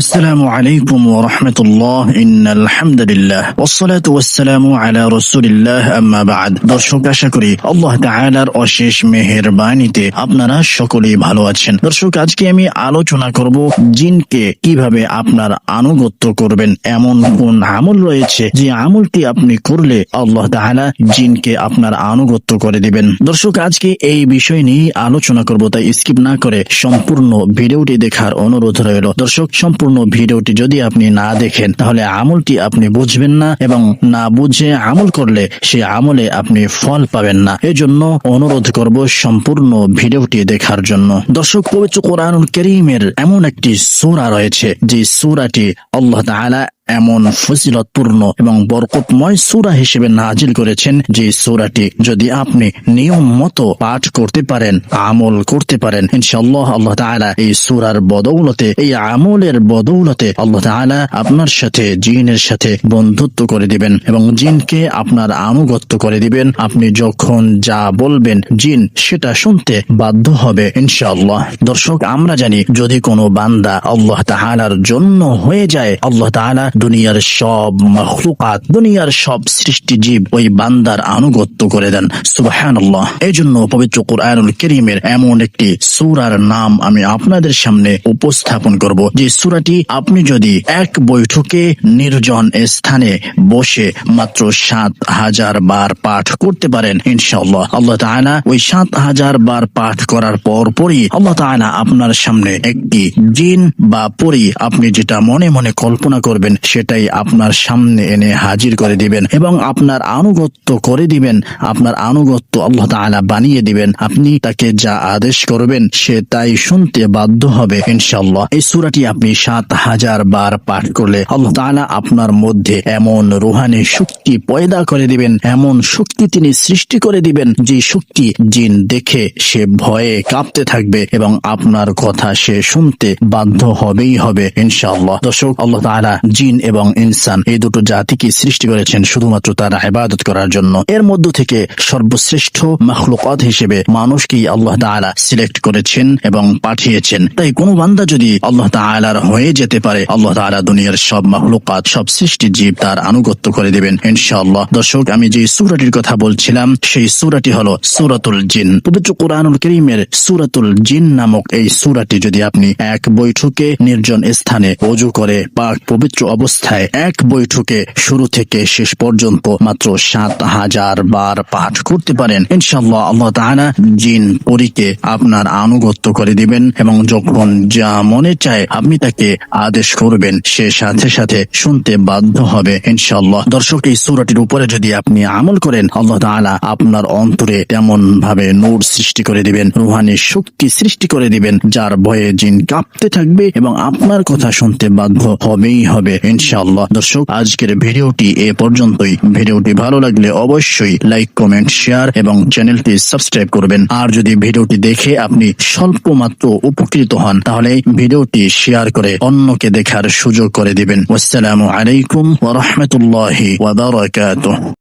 السلام عليكم ورحمة الله إن الحمد لله والصلاة والسلام على رسول الله أما بعد দর্শক আশা করি আল্লাহ তাআলার অশেষ মেহেরবানিতে আপনারা সকলেই ভালো আছেন দর্শক আজকে আমি আলোচনা করব জিনকে কিভাবে আপনার আনুগত্য করবেন এমন কোন আমল রয়েছে যে আমলটি আপনি করলে আল্লাহ তাআলা জিনকে আপনার আনুগত্য করে দিবেন দর্শক আজকে এই বিষয় নিয়ে আলোচনা করব তাই স্কিপ না করে সম্পূর্ণ ভিডিওটি দেখার অনুরোধ রইল দর্শক সম্পূর্ণ ভিডিওটি যদি আপনি না দেখেন, তাহলে আমলটি আপনি বুঝবেন না এবং না বুঝে আমল করলে সে আমলে আপনি ফল পাবেন না। এজন্য অনুরোধ করব সম্পূর্ণ ভিডিওটি দেখার জন্য। দর্শক, পবিত্র কোরআনুল করিমের এমন একটি সূরা রয়েছে, যে সূরাটি আল্লাহ তাআলা এমন ফজিলতপূর্ণ এবং বরকতময় সুরা হিসেবে নাজিল করেছেন যে সুরাটি যদি আপনি নিয়ম মতো পাঠ করতে পারেন, আমল করতে পারেন ইনশাল্লাহ আল্লাহ তাআলা এই সূরার বদৌলতে, এই আমলের বদৌলতে আল্লাহ তাআলা আপনার সাথে, জিনের সাথে বন্ধুত্ব করে দিবেন এবং জিনকে আপনার আনুগত্য করে দিবেন। আপনি যখন যা বলবেন জিন সেটা শুনতে বাধ্য হবে, ইনশাআল্লাহ। দর্শক, আমরা জানি যদি কোনো বান্দা আল্লাহ তাআলার জন্য হয়ে যায়, আল্লাহ তাআলা দুনিয়ার সব মখলুকাত, দুনিয়ার সব সৃষ্টি জীব ওই বান্দার আনুগত্য করে দেন। সুবহানাল্লাহ। এই জন্য পবিত্র কোরআনুল করিমের এমন একটি সূরার নাম আমি আপনাদের সামনে উপস্থাপন করব। যে সুরাটি আপনি যদি এক বৈঠকে নির্জন স্থানে বসে মাত্র সাত হাজার বার পাঠ করতে পারেন, ইনশাআল্লাহ। আল্লাহ তাআলা ওই সাত হাজার বার পাঠ করার পর পরই আল্লাহ তাআলা আপনার সামনে একটি জিন বা পরি আপনি যেটা মনে মনে কল্পনা করবেন সেটাই আপনার সামনে এনে হাজির করে দিবেন এবং আপনার আনুগত্য করে দিবেন। আপনার আনুগত্য আল্লাহ তাআলা বানিয়ে দিবেন। আপনি তাকে যা আদেশ করবেন সে তাই শুনতে বাধ্য হবে ইনশাআল্লাহ। এই সূরাটি আপনি সাত হাজার বার পাঠ করলে আল্লাহ তাআলা আপনার মধ্যে এমন রুহানি শক্তি পয়দা করে দিবেন। এমন শক্তি তিনি সৃষ্টি করে দিবেন যে শক্তি জিন দেখে সে ভয়ে কাঁপতে থাকবে এবং আপনার কথা সে শুনতে বাধ্য হবেই হবে ইনশাল্লাহ দর্শক, আল্লাহ তাআলা জিন এবং ইনসান এই দুটো জাতিকে সৃষ্টি করেছেন শুধুমাত্র তার ইবাদত করার জন্য। এর মধ্য থেকে সর্বশ্রেষ্ঠ মখলুকাত হিসেবে মানুষকেই আল্লাহ তাআলা সিলেক্ট করেছেন এবং পাঠিয়েছেন। তাই কোনো বান্দা যদি আল্লাহ তাআলার হয়ে যেতে পারে, আল্লাহ তাআলা দুনিয়ার সব মখলুকাত, সব সৃষ্টি জীব তার আনুগত্য করে দেবেন ইনশাআল্লাহ। দর্শক, আমি যে সূরাটির কথা বলছিলাম, সেই সূরাটি হলো সুরাতুল জিন। পবিত্র কোরআনুল করিমের সুরাতুল জিন নামক এই সূরাটি যদি আপনি এক বৈঠকে নির্জন স্থানে অজু করে পাক পবিত্র অবস্থায় এক বৈঠকে শুরু থেকে শেষ পর্যন্ত মাত্র সাত হাজার বার পাঠ করতে পারেন। ইনশাল্লাহ আল্লাহ তাআলা জিন পরীকে আপনার আনুগত্য করে দিবেন এবং যখন যা মনে চায় আপনি তাকে আদেশ করবেন, সে সাথে সাথে শুনতে বাধ্য হবে ইনশাল্লাহ দর্শক, এই সূরাটির উপরে যদি আপনি আমল করেন, আল্লাহ তাআলা আপনার অন্তরে তেমন ভাবে নূর সৃষ্টি করে দিবেন, রুহানি শক্তি সৃষ্টি করে দিবেন, যার ভয়ে জিন কাঁপতে থাকবে এবং আপনার কথা শুনতে বাধ্য হবেই হবে ইনশাআল্লাহ। দর্শক, আজকের ভিডিওটি এ পর্যন্তই। ভিডিওটি ভালো লাগলে অবশ্যই লাইক, কমেন্ট, শেয়ার এবং চ্যানেলটি সাবস্ক্রাইব করবেন। আর যদি ভিডিওটি দেখে আপনি স্বল্প মাত্র উপকৃত হন, তাহলে ভিডিওটি শেয়ার করে অন্যকে দেখার সুযোগ করে দিবেন। আসসালামু আলাইকুম ওয়া রাহমাতুল্লাহি ওয়া বারাকাতুহু।